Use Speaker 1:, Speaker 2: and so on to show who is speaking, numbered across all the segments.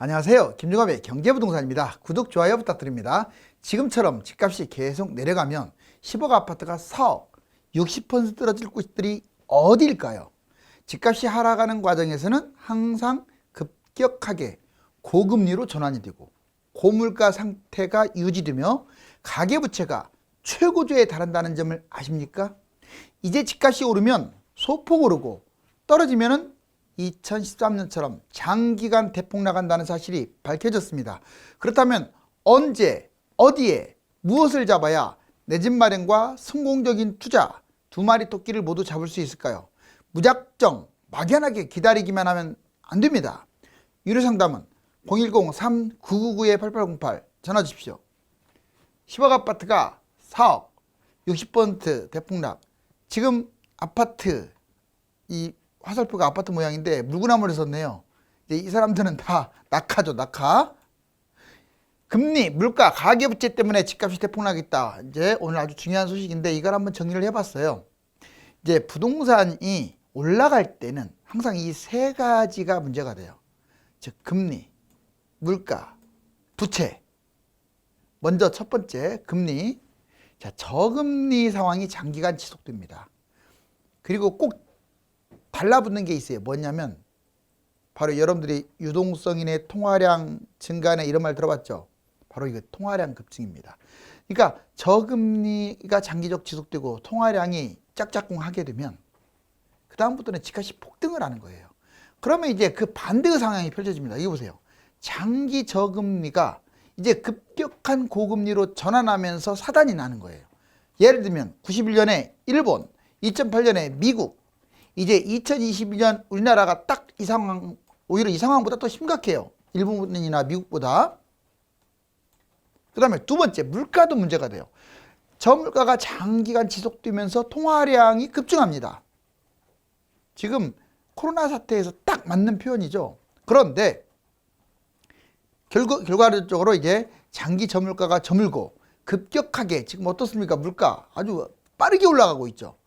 Speaker 1: 안녕하세요. 김종합의 경제부동산입니다. 구독, 좋아요 부탁드립니다. 지금처럼 집값이 계속 내려가면 10억 아파트가 4억, 60% 떨어질 곳들이 어디일까요? 집값이 하락하는 과정에서는 항상 급격하게 고금리로 전환이 되고 고물가 상태가 유지되며 가계부채가 최고조에 달한다는 점을 아십니까? 이제 집값이 오르면 소폭 오르고 떨어지면은 2013년처럼 장기간 대폭 나간다는 사실이 밝혀졌습니다. 그렇다면 언제, 어디에, 무엇을 잡아야 내 집 마련과 성공적인 투자 두 마리 토끼를 모두 잡을 수 있을까요? 무작정 막연하게 기다리기만 하면 안 됩니다. 유료 상담은 010-3999-8808 전화 주십시오. 10억 아파트가 4억, 60% 대폭락. 지금 아파트 이 화살표가 아파트 모양인데 물구나무를 썼네요. 이제 이 사람들은 다 낙하죠, 낙하. 금리, 물가, 가계부채 때문에 집값이 대폭락했다. 이제 오늘 아주 중요한 소식인데 이걸 한번 정리를 해봤어요. 이제 부동산이 올라갈 때는 항상 이 세 가지가 문제가 돼요. 즉 금리, 물가, 부채. 먼저 첫 번째 금리. 자, 저금리 상황이 장기간 지속됩니다. 그리고 꼭 달라붙는 게 있어요. 뭐냐면 바로 여러분들이 유동성인의 통화량 증가나 이런 말 들어봤죠? 바로 이거 통화량 급증입니다. 그러니까 저금리가 장기적 지속되고 통화량이 짝짝꿍 하게 되면 그 다음부터는 집값이 폭등을 하는 거예요. 그러면 이제 그 반대의 상황이 펼쳐집니다. 이거 보세요. 장기 저금리가 이제 급격한 고금리로 전환하면서 사단이 나는 거예요. 예를 들면 91년에 일본, 2008년에 미국, 이제 2022년 우리나라가 딱 이 상황, 오히려 이 상황보다 더 심각해요. 일본이나 미국보다. 그 다음에 두 번째, 물가도 문제가 돼요. 저물가가 장기간 지속되면서 통화량이 급증합니다. 지금 코로나 사태에서 딱 맞는 표현이죠. 그런데 결과, 결과적으로 이제 장기 저물가가 저물고 급격하게 지금 어떻습니까? 물가 아주 빠르게 올라가고 있죠.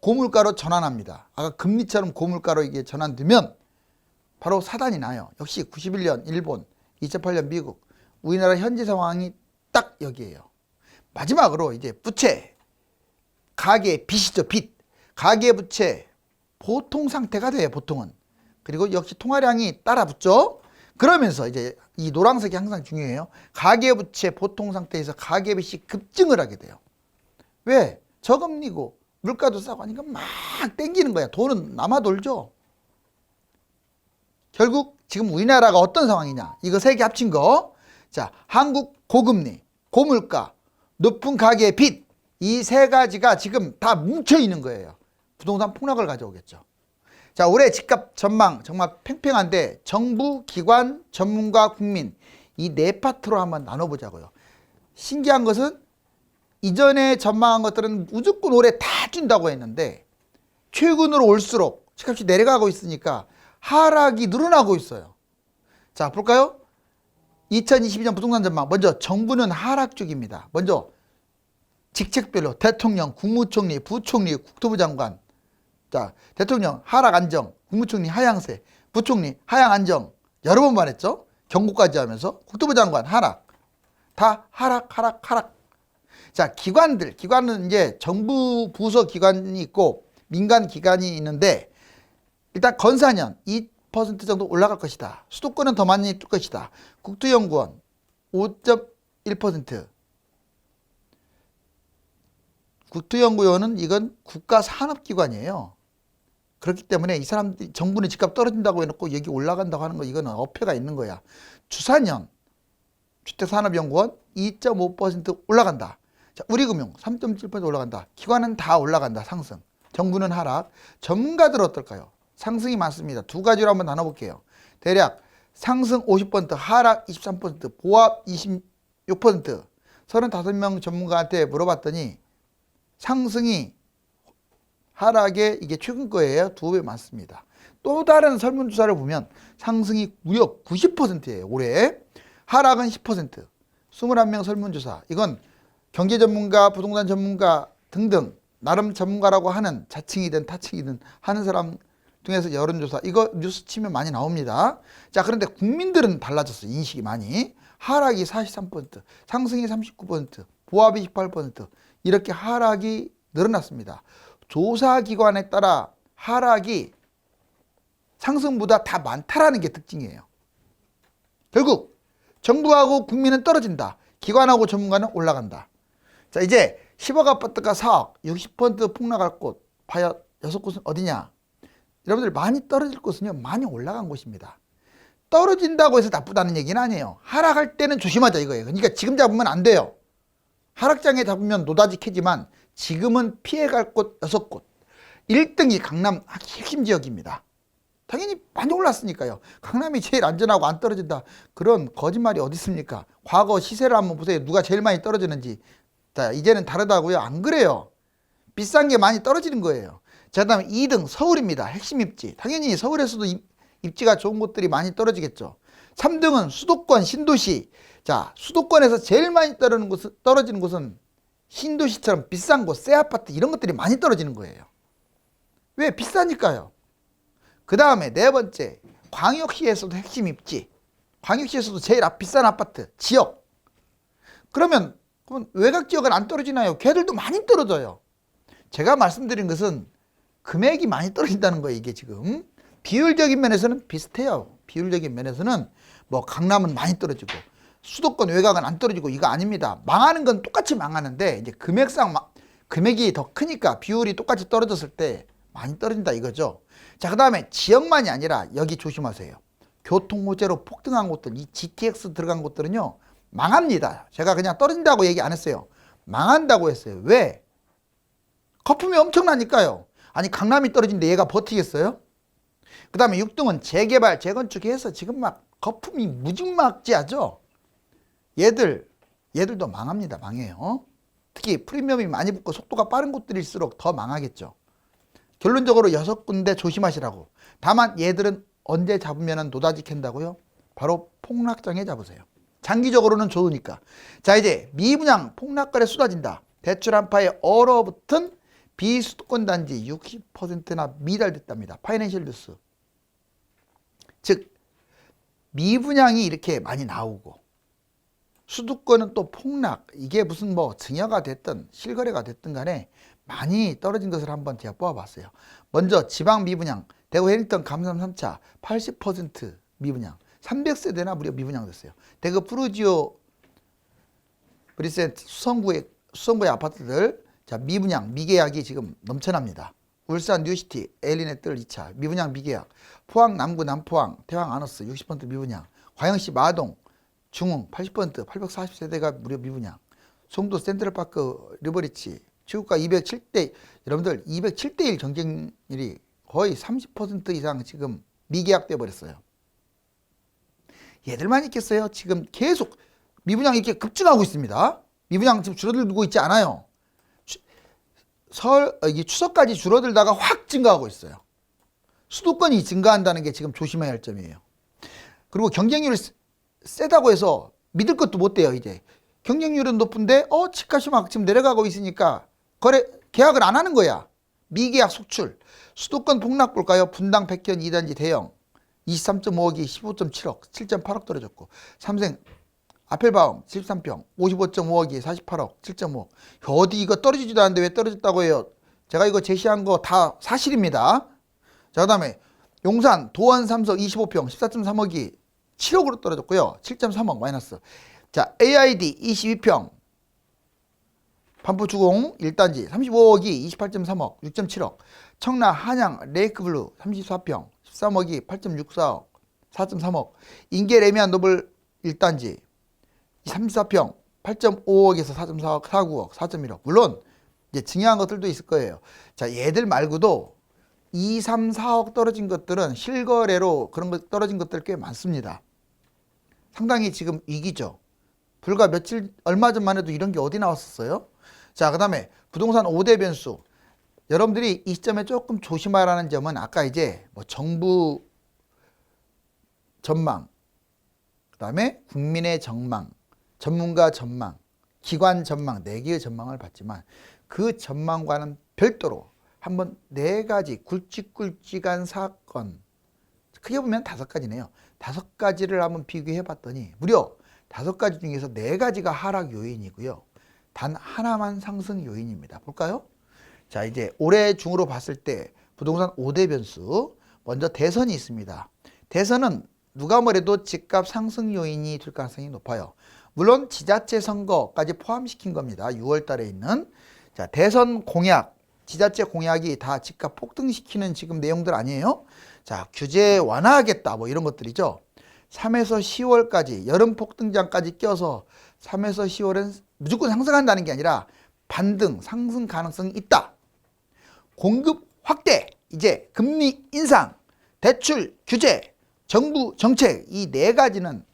Speaker 1: 고물가로 전환합니다. 아까 금리처럼 고물가로 이게 전환되면 바로 사단이 나요. 역시 91년 일본, 2008년 미국, 우리나라 현재 상황이 딱 여기에요. 마지막으로 이제 부채, 가계 빚이죠 빚, 가계 부채 보통 상태가 돼요 보통은. 그리고 역시 통화량이 따라 붙죠. 그러면서 이제 이 노란색이 항상 중요해요. 가계 부채 보통 상태에서 가계 빚이 급증을 하게 돼요. 왜? 저금리고 물가도 싸고 하니까 막 땡기는 거야. 돈은 남아 돌죠. 결국 지금 우리나라가 어떤 상황이냐? 이거 세 개 합친 거. 자, 한국 고금리, 고물가, 높은 가계 빚. 이 세 가지가 지금 다 뭉쳐 있는 거예요. 부동산 폭락을 가져오겠죠. 자, 올해 집값 전망 정말 팽팽한데 정부, 기관, 전문가, 국민 이 네 파트로 한번 나눠보자고요. 신기한 것은 이전에 전망한 것들은 무조건 올해 다 준다고 했는데 최근으로 올수록 집값이 내려가고 있으니까 하락이 늘어나고 있어요. 자, 볼까요? 2022년 부동산 전망. 먼저 정부는 하락 중입니다. 먼저 직책별로 대통령, 국무총리, 부총리, 국토부 장관. 자, 대통령 하락 안정, 국무총리 하향세, 부총리 하향 안정. 여러 번 말했죠? 경고까지 하면서 국토부 장관 하락. 다 하락, 하락, 하락. 자, 기관들, 기관은 이제 정부 부서 기관이 있고 민간 기관이 있는데 일단 건사년 2% 정도 올라갈 것이다. 수도권은 더 많이 뜰 것이다. 국토연구원 5.1%. 국토연구원은 이건 국가 산업기관이에요. 그렇기 때문에 이 사람들이 정부는 집값 떨어진다고 해놓고 여기 올라간다고 하는 거 이거는 어폐가 있는 거야. 주사년 주택산업연구원 2.5% 올라간다. 자, 우리금융 3.7% 올라간다. 기관은 다 올라간다. 상승. 정부는 하락. 전문가들 어떨까요? 상승이 많습니다. 두 가지로 한번 나눠볼게요. 대략 상승 50%, 하락 23%, 보합 26%. 35명 전문가한테 물어봤더니 상승이 하락에 이게 최근 거예요. 두 배 많습니다. 또 다른 설문조사를 보면 상승이 무역 90%예요. 올해. 하락은 10%. 21명 설문조사. 이건 경제 전문가, 부동산 전문가 등등 나름 전문가라고 하는 자칭이든 타칭이든 하는 사람 통해서 여론조사 이거 뉴스 치면 많이 나옵니다. 자 그런데 국민들은 달라졌어 인식이 많이 하락이 43% 상승이 39% 보합이 18% 이렇게 하락이 늘어났습니다. 조사기관에 따라 하락이 상승보다 다 많다라는 게 특징이에요. 결국 정부하고 국민은 떨어진다. 기관하고 전문가는 올라간다. 자 이제 10억 아파트가 4억, 60% 폭락할 곳 과연 여섯 곳은 어디냐? 여러분들 많이 떨어질 곳은요 많이 올라간 곳입니다. 떨어진다고 해서 나쁘다는 얘기는 아니에요. 하락할 때는 조심하자 이거예요. 그러니까 지금 잡으면 안 돼요. 하락장에 잡으면 노다지 캐지만 지금은 피해갈 곳 여섯 곳. 1등이 강남 핵심 지역입니다. 당연히 많이 올랐으니까요. 강남이 제일 안전하고 안 떨어진다. 그런 거짓말이 어디 있습니까? 과거 시세를 한번 보세요. 누가 제일 많이 떨어지는지. 자, 이제는 다르다고요. 안 그래요. 비싼 게 많이 떨어지는 거예요. 자, 그다음에 2등 서울입니다. 핵심 입지. 당연히 서울에서도 입, 입지가 좋은 곳들이 많이 떨어지겠죠. 3등은 수도권 신도시. 자, 수도권에서 제일 많이 떨어지는 곳은, 떨어지는 곳은 신도시처럼 비싼 곳, 새 아파트 이런 것들이 많이 떨어지는 거예요. 왜? 비싸니까요. 그 다음에 네 번째, 광역시에서도 핵심 입지. 광역시에서도 제일 앞- 비싼 아파트, 지역. 그러면 그러면 외곽 지역은 안 떨어지나요? 걔들도 많이 떨어져요. 제가 말씀드린 것은 금액이 많이 떨어진다는 거예요, 이게 지금. 비율적인 면에서는 비슷해요. 비율적인 면에서는 뭐 강남은 많이 떨어지고 수도권 외곽은 안 떨어지고 이거 아닙니다. 망하는 건 똑같이 망하는데 이제 금액상 마- 금액이 더 크니까 비율이 똑같이 떨어졌을 때 많이 떨어진다 이거죠. 자, 그다음에 지역만이 아니라 여기 조심하세요. 교통 호재로 폭등한 곳들, 이 GTX 들어간 곳들은요. 망합니다. 제가 그냥 떨어진다고 얘기 안 했어요. 망한다고 했어요. 왜? 거품이 엄청나니까요. 아니 강남이 떨어진데 얘가 버티겠어요? 그 다음에 6등은 재개발, 재건축해서 지금 막 거품이 무지막지하죠? 얘들, 얘들도 망합니다. 망해요. 특히 프리미엄이 많이 붙고 속도가 빠른 곳들일수록 더 망하겠죠. 결론적으로 여섯 군데 조심하시라고. 다만 얘들은 언제 잡으면 노다지 캔다고요? 바로 폭락장에 잡으세요. 장기적으로는 좋으니까. 자 이제 미분양 폭락거래 쏟아진다. 대출 한파에 얼어붙은 비수도권 단지 60%나 미달됐답니다. 파이낸셜 뉴스. 즉 미분양이 이렇게 많이 나오고 수도권은 또 폭락 이게 무슨 뭐 증여가 됐든 실거래가 됐든 간에 많이 떨어진 것을 한번 제가 뽑아봤어요. 먼저 지방 미분양 대구 해링턴 감삼 3차 80% 미분양 300세대나 무려 미분양 됐어요. 대구 프루지오 브리센트 수성구의 수성구의 아파트들 자 미분양 미계약이 지금 넘쳐납니다. 울산 뉴시티 엘리네뜰 2차 미분양 미계약 포항 남구 남포항 태왕 아너스 60% 미분양 광역시 마동 중흥 80% 840세대가 무려 미분양 송도 센트럴파크 리버리치 지구가 207대 여러분들 207대 1 경쟁률이 거의 30% 이상 지금 미계약돼 버렸어요. 얘들만 있겠어요? 지금 계속 미분양 이렇게 급증하고 있습니다. 미분양 지금 줄어들고 있지 않아요. 추- 설 어, 이게 추석까지 줄어들다가 확 증가하고 있어요. 수도권이 증가한다는 게 지금 조심해야 할 점이에요. 그리고 경쟁률이 세- 세다고 해서 믿을 것도 못 돼요, 이제. 경쟁률은 높은데 어, 집값이 막 지금 내려가고 있으니까 거래 계약을 안 하는 거야. 미계약 속출. 수도권 폭락 볼까요? 분당 백현 2단지 대형 23.5억이 15.7억, 7.8억 떨어졌고 삼생 아펠바움 13평 55.5억이 48억, 7.5억. 어디 이거 떨어지지도 않는데 왜 떨어졌다고 해요? 제가 이거 제시한 거 다 사실입니다. 자, 그다음에 용산 도원 삼석 25평 14.3억이 7억으로 떨어졌고요. 7.3억 마이너스. 자, AID 22평 반포주공 1단지 35억이 28.3억 6.7억 청라 한양 레이크블루 34평 13억이 8.64억 4.3억. 인계 레미안 노블 1단지. 34평 8.5억에서 4.4억 4.9억 4.1억. 물론 이제 증여한 것들도 있을 거예요. 자 얘들 말고도 2, 3, 4억 떨어진 것들은 실거래로 그런 것 떨어진 것들 꽤 많습니다. 상당히 지금 위기죠. 불과 며칠 얼마 전만 해도 이런 게 어디 나왔었어요? 자, 그다음에 부동산 5대 변수. 여러분들이 이 시점에 조금 조심하라는 점은 아까 이제 뭐 정부 전망, 그 다음에 국민의 전망, 전문가 전망, 기관 전망, 네 개의 전망을 봤지만 그 전망과는 별도로 한번 네 가지 굵직굵직한 사건 크게 보면 다섯 가지네요. 다섯 가지를 한번 비교해 봤더니 무려 다섯 가지 중에서 네 가지가 하락 요인이고요. 단 하나만 상승 요인입니다. 볼까요? 자, 이제 올해 중으로 봤을 때 부동산 5대 변수 먼저 대선이 있습니다. 대선은 누가 뭐래도 집값 상승 요인이 될 가능성이 높아요. 물론 지자체 선거까지 포함시킨 겁니다. 6월 달에 있는 자, 대선 공약, 지자체 공약이 다 집값 폭등시키는 지금 내용들 아니에요? 자, 규제 완화하겠다 뭐 이런 것들이죠. 3에서 10월까지 여름 폭등장까지 껴서 3에서 10월은 무조건 상승한다는 게 아니라 반등, 상승 가능성이 있다. 공급 확대, 이제 금리 인상, 대출 규제, 정부 정책 이 네 가지는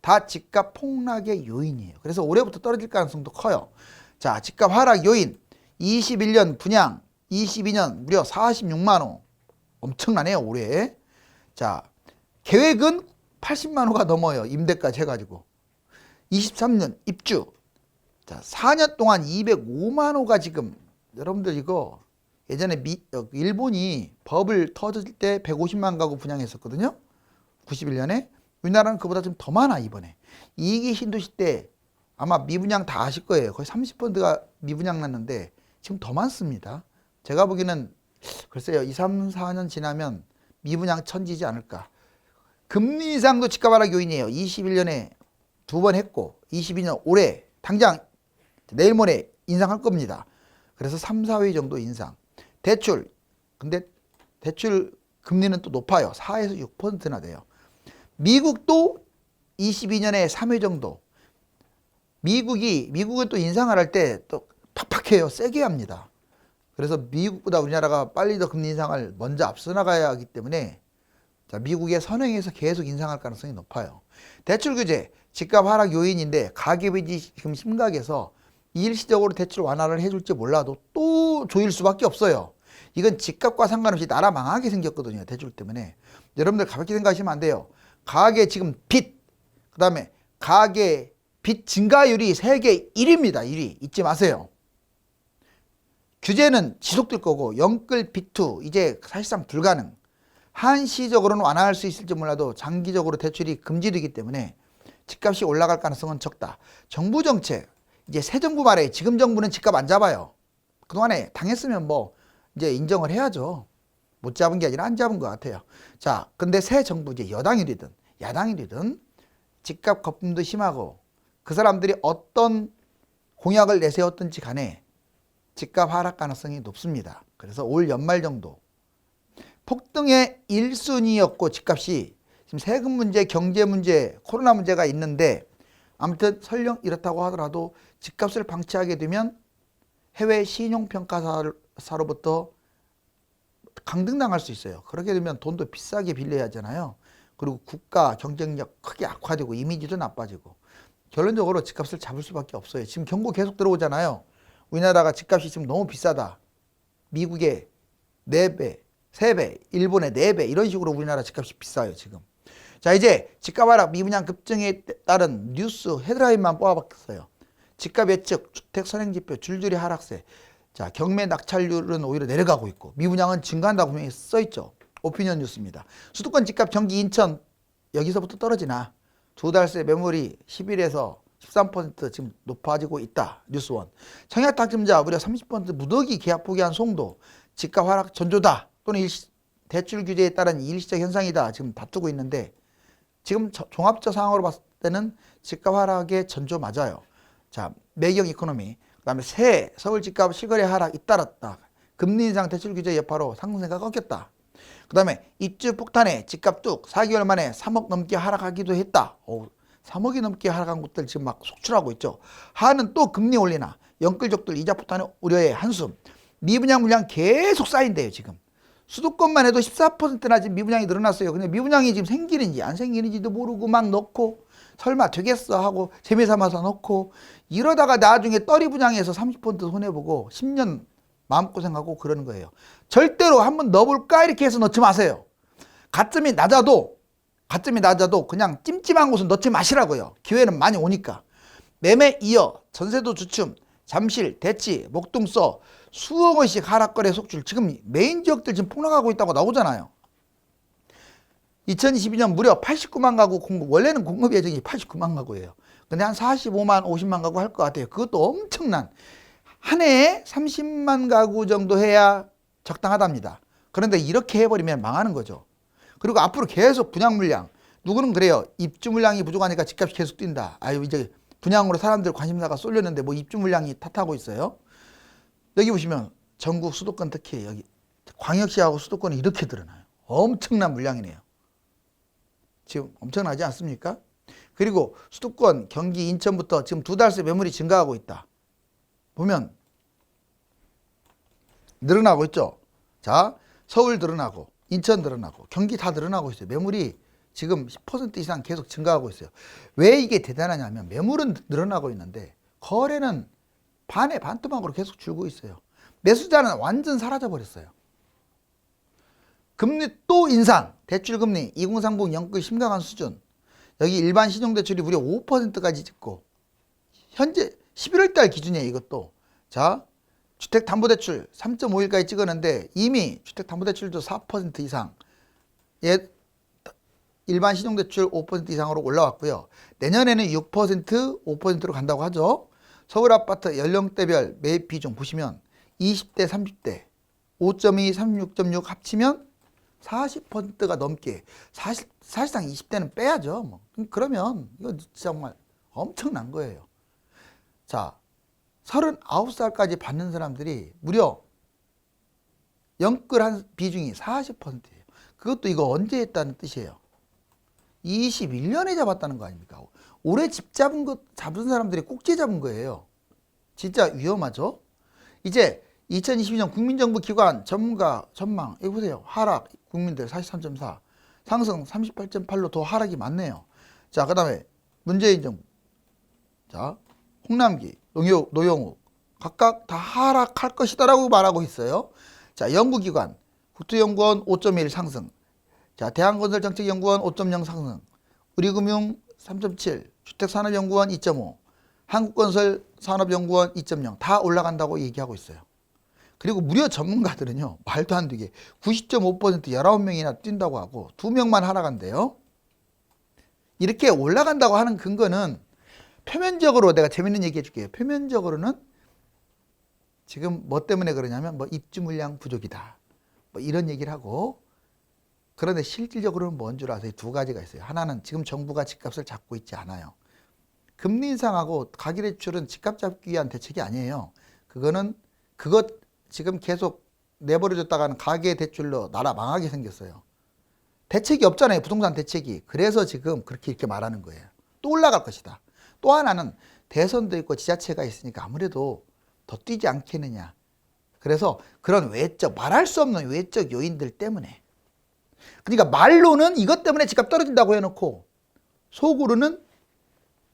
Speaker 1: 다 집값 폭락의 요인이에요. 그래서 올해부터 떨어질 가능성도 커요. 자, 집값 하락 요인 21년 분양 22년 무려 46만 호 엄청나네요 올해. 자, 계획은 80만 호가 넘어요 임대까지 해가지고 23년 입주 자 4년 동안 205만 호가 지금 여러분들 이거 예전에 미, 어, 일본이 버블 터질 때 150만 가구 분양했었거든요. 91년에. 우리나라는 그보다 좀 더 많아 이번에. 이기 신도시 때 아마 미분양 다 아실 거예요. 거의 30%가 미분양 났는데 지금 더 많습니다. 제가 보기에는 글쎄요 2, 3, 4년 지나면 미분양 천지지 않을까. 금리 인상도 집값 하락 요인이에요. 21년에 두 번 했고 22년 올해 당장 내일 모레 인상할 겁니다. 그래서 3, 4회 정도 인상. 대출 근데 대출 금리는 또 높아요. 4에서 6%나 돼요. 미국도 22년에 3회 정도. 미국이 미국은 또 인상을 할 때 또 팍팍해요. 세게 합니다. 그래서 미국보다 우리나라가 빨리 더 금리 인상을 먼저 앞서 나가야 하기 때문에 자, 미국의 선행에서 계속 인상할 가능성이 높아요. 대출 규제, 집값 하락 요인인데 가계부지 지금 심각해서 일시적으로 대출 완화를 해줄지 몰라도 또 조일 수밖에 없어요. 이건 집값과 상관없이 나라 망하게 생겼거든요. 대출 때문에. 여러분들 가볍게 생각하시면 안 돼요. 가계 지금 빚, 그 다음에 가계 빚 증가율이 세계 1위입니다. 1위. 잊지 마세요. 규제는 지속될 거고 영끌 비투 이제 사실상 불가능. 한시적으로는 완화할 수 있을지 몰라도 장기적으로 대출이 금지되기 때문에 집값이 올라갈 가능성은 적다. 정부 정책 이제 새 정부 말에 지금 정부는 집값 안 잡아요. 그동안에 당했으면 뭐 이제 인정을 해야죠. 못 잡은 게 아니라 안 잡은 것 같아요. 자, 근데 새 정부 이제 여당이든 야당이든 집값 거품도 심하고 그 사람들이 어떤 공약을 내세웠든지 간에 집값 하락 가능성이 높습니다. 그래서 올 연말 정도 폭등의 1순위였고 집값이 지금 세금 문제, 경제 문제, 코로나 문제가 있는데 아무튼 설령 이렇다고 하더라도 집값을 방치하게 되면 해외 신용평가사로부터 강등당할 수 있어요. 그렇게 되면 돈도 비싸게 빌려야 하잖아요. 그리고 국가 경쟁력 크게 악화되고 이미지도 나빠지고 결론적으로 집값을 잡을 수밖에 없어요. 지금 경고 계속 들어오잖아요. 우리나라가 집값이 지금 너무 비싸다. 미국의 4배, 3배, 일본의 4배 이런 식으로 우리나라 집값이 비싸요 지금. 자 이제 집값 하락 미분양 급증에 따른 뉴스 헤드라인만 뽑아봤어요. 집값 예측, 주택 선행지표, 줄줄이 하락세. 자 경매 낙찰률은 오히려 내려가고 있고 미분양은 증가한다고 분명히 써있죠. 오피니언 뉴스입니다. 수도권 집값 경기 인천 여기서부터 떨어지나 두 달 새 매물이 10일에서 13% 지금 높아지고 있다. 뉴스원. 청약 당첨자 무려 30% 무더기 계약 포기한 송도. 집값 하락 전조다. 또는 일시, 대출 규제에 따른 일시적 현상이다. 지금 다투고 있는데 지금 저- 종합적 상황으로 봤을 때는 집값 하락의 전조 맞아요. 자, 매경 이코노미. 그 다음에 새 서울 집값 실거래 하락 잇따랐다. 금리 인상 대출 규제 여파로 상승세가 꺾였다. 그 다음에 입주 폭탄에 집값 뚝 4개월 만에 3억 넘게 하락하기도 했다. 오, 3억이 넘게 하락한 곳들 지금 막 속출하고 있죠. 하는 또 금리 올리나 영끌족들 이자 폭탄의 우려에 한숨. 미분양 물량 계속 쌓인대요 지금. 수도권만 해도 14%나 지금 미분양이 늘어났어요. 근데 미분양이 지금 생기는지 안 생기는지도 모르고 막 넣고 설마 되겠어 하고 재미 삼아서 넣고 이러다가 나중에 떨이 분양해서 30% 손해보고 10년 마음고생하고 그러는 거예요. 절대로 한번 넣어볼까 이렇게 해서 넣지 마세요. 가점이 낮아도 가점이 낮아도 그냥 찜찜한 곳은 넣지 마시라고요. 기회는 많이 오니까. 매매 이어 전세도 주춤 잠실, 대치, 목동서 수억 원씩 하락거래 속출 지금 메인 지역들 지금 폭락하고 있다고 나오잖아요. 2022년 무려 89만 가구 공급 원래는 공급 예정이 89만 가구예요. 근데 한 45만 50만 가구 할 것 같아요. 그것도 엄청난 한 해에 30만 가구 정도 해야 적당하답니다. 그런데 이렇게 해버리면 망하는 거죠. 그리고 앞으로 계속 분양 물량 누구는 그래요. 입주 물량이 부족하니까 집값이 계속 뛴다. 아유 이제 분양으로 사람들 관심사가 쏠렸는데 뭐 입주 물량이 탓하고 있어요. 여기 보시면 전국 수도권 특히 여기 광역시하고 수도권이 이렇게 드러나요. 엄청난 물량이네요. 지금 엄청나지 않습니까? 그리고 수도권, 경기, 인천부터 지금 두 달새 매물이 증가하고 있다. 보면 늘어나고 있죠. 자, 서울 늘어나고 인천 늘어나고 경기 다 늘어나고 있어요. 매물이 지금 10% 이상 계속 증가하고 있어요. 왜 이게 대단하냐면 매물은 늘어나고 있는데 거래는 반에 반토막으로 계속 줄고 있어요. 매수자는 완전 사라져 버렸어요. 금리 또 인상, 대출 금리 2030 영끌 심각한 수준. 여기 일반 신용 대출이 무려 5%까지 찍고 현재 11월 달 기준이에요, 이것도. 자, 주택 담보 대출 3.51까지 찍었는데 이미 주택 담보 대출도 4% 이상. 예, 일반 신용 대출 5% 이상으로 올라왔고요. 내년에는 6% 5%로 간다고 하죠. 서울 아파트 연령대별 매입 비중 보시면 20대 30대 5.2 36.6 합치면 40%가 넘게 사실 사실상 20대는 빼야죠. 뭐. 그러면 이거 정말 엄청난 거예요. 자, 39살까지 받는 사람들이 무려 영끌한 비중이 40%예요. 그것도 이거 언제 했다는 뜻이에요. 21년에 잡았다는 거 아닙니까? 올해 집 잡은 것 잡은 사람들이 꼭지 잡은 거예요. 진짜 위험하죠? 이제 2022년 국민정부 기관 전문가 전망 이거 보세요. 하락 국민들 43.4 상승 38.8로 더 하락이 많네요. 자, 그다음에 문재인 정부. 자, 홍남기, 노영, 노영욱 각각 다 하락할 것이다라고 말하고 있어요. 자, 연구기관 국토연구원 5.1 상승. 자, 대한건설정책연구원 5.0 상승. 우리금융 3.7, 주택산업연구원 2.5, 한국건설산업연구원 2.0 다 올라간다고 얘기하고 있어요. 그리고 무려 전문가들은요, 말도 안 되게 90.5% 19명이나 뛴다고 하고 2명만 하락한대요. 이렇게 올라간다고 하는 근거는 표면적으로 내가 재밌는 얘기 해줄게요. 표면적으로는 지금 뭐 때문에 그러냐면 뭐 입주 물량 부족이다. 뭐 이런 얘기를 하고 그런데 실질적으로는 뭔 줄 아세요? 두 가지가 있어요. 하나는 지금 정부가 집값을 잡고 있지 않아요. 금리 인상하고 가계 대출은 집값 잡기 위한 대책이 아니에요. 그거는 그것 지금 계속 내버려뒀다가는 가계 대출로 나라 망하게 생겼어요. 대책이 없잖아요. 부동산 대책이. 그래서 지금 그렇게 이렇게 말하는 거예요. 또 올라갈 것이다. 또 하나는 대선도 있고 지자체가 있으니까 아무래도 더 뛰지 않겠느냐. 그래서 그런 외적, 말할 수 없는 외적 요인들 때문에. 그러니까 말로는 이것 때문에 집값 떨어진다고 해놓고 속으로는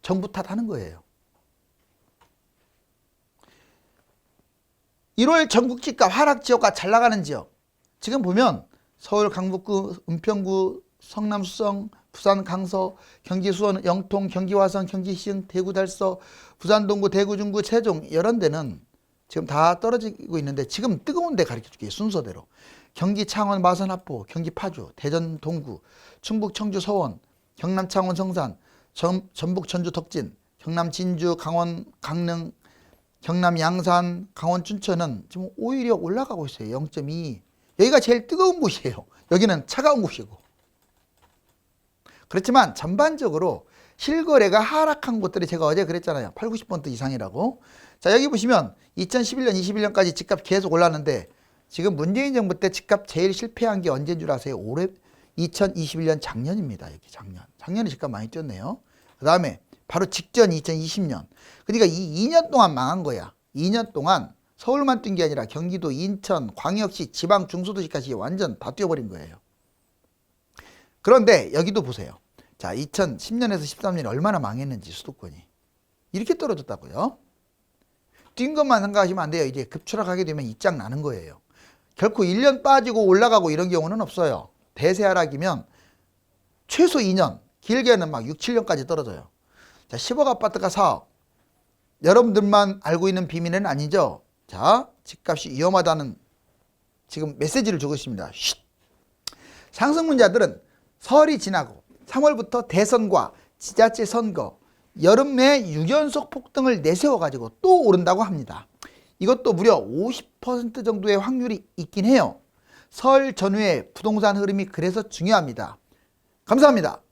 Speaker 1: 정부 탓하는 거예요. 1월 전국 집값 하락 지역과 잘 나가는 지역. 지금 보면 서울 강북구, 은평구, 성남 수성, 부산 강서, 경기 수원, 영통, 경기 화성, 경기 시흥, 대구 달서, 부산 동구, 대구 중구, 세종 이런 데는 지금 다 떨어지고 있는데 지금 뜨거운 데 가르쳐 줄게요. 순서대로. 경기 창원 마산 합포, 경기 파주, 대전 동구, 충북 청주 서원, 경남 창원 성산, 전, 전북 전주 덕진, 경남 진주 강원 강릉, 경남 양산, 강원 춘천은 지금 오히려 올라가고 있어요. 0.2. 여기가 제일 뜨거운 곳이에요. 여기는 차가운 곳이고. 그렇지만 전반적으로 실거래가 하락한 곳들이 제가 어제 그랬잖아요. 8, 90% 이상이라고. 자, 여기 보시면 2011년, 21년까지 집값 계속 올랐는데 지금 문재인 정부 때 집값 제일 실패한 게 언제인 줄 아세요? 올해 2021년 작년입니다. 여기 작년. 작년에 집값 많이 뛰었네요. 그 다음에 바로 직전 2020년. 그러니까 이 2년 동안 망한 거야. 2년 동안 서울만 뛴 게 아니라 경기도, 인천, 광역시, 지방, 중소도시까지 완전 다 뛰어버린 거예요. 그런데 여기도 보세요. 자, 2010년에서 13년 얼마나 망했는지 수도권이. 이렇게 떨어졌다고요. 뛴 것만 생각하시면 안 돼요. 이제 급추락하게 되면 이짝 나는 거예요. 결코 1년 빠지고 올라가고 이런 경우는 없어요. 대세 하락이면 최소 2년, 길게는 막 6, 7년까지 떨어져요. 자, 10억 아파트가 4억. 여러분들만 알고 있는 비밀은 아니죠. 자, 집값이 위험하다는 지금 메시지를 주고 있습니다. 쉿. 상승문자들은 설이 지나고 3월부터 대선과 지자체 선거, 여름에 6연속 폭등을 내세워 가지고 또 오른다고 합니다. 이것도 무려 50% 정도의 확률이 있긴 해요. 설 전후의 부동산 흐름이 그래서 중요합니다. 감사합니다.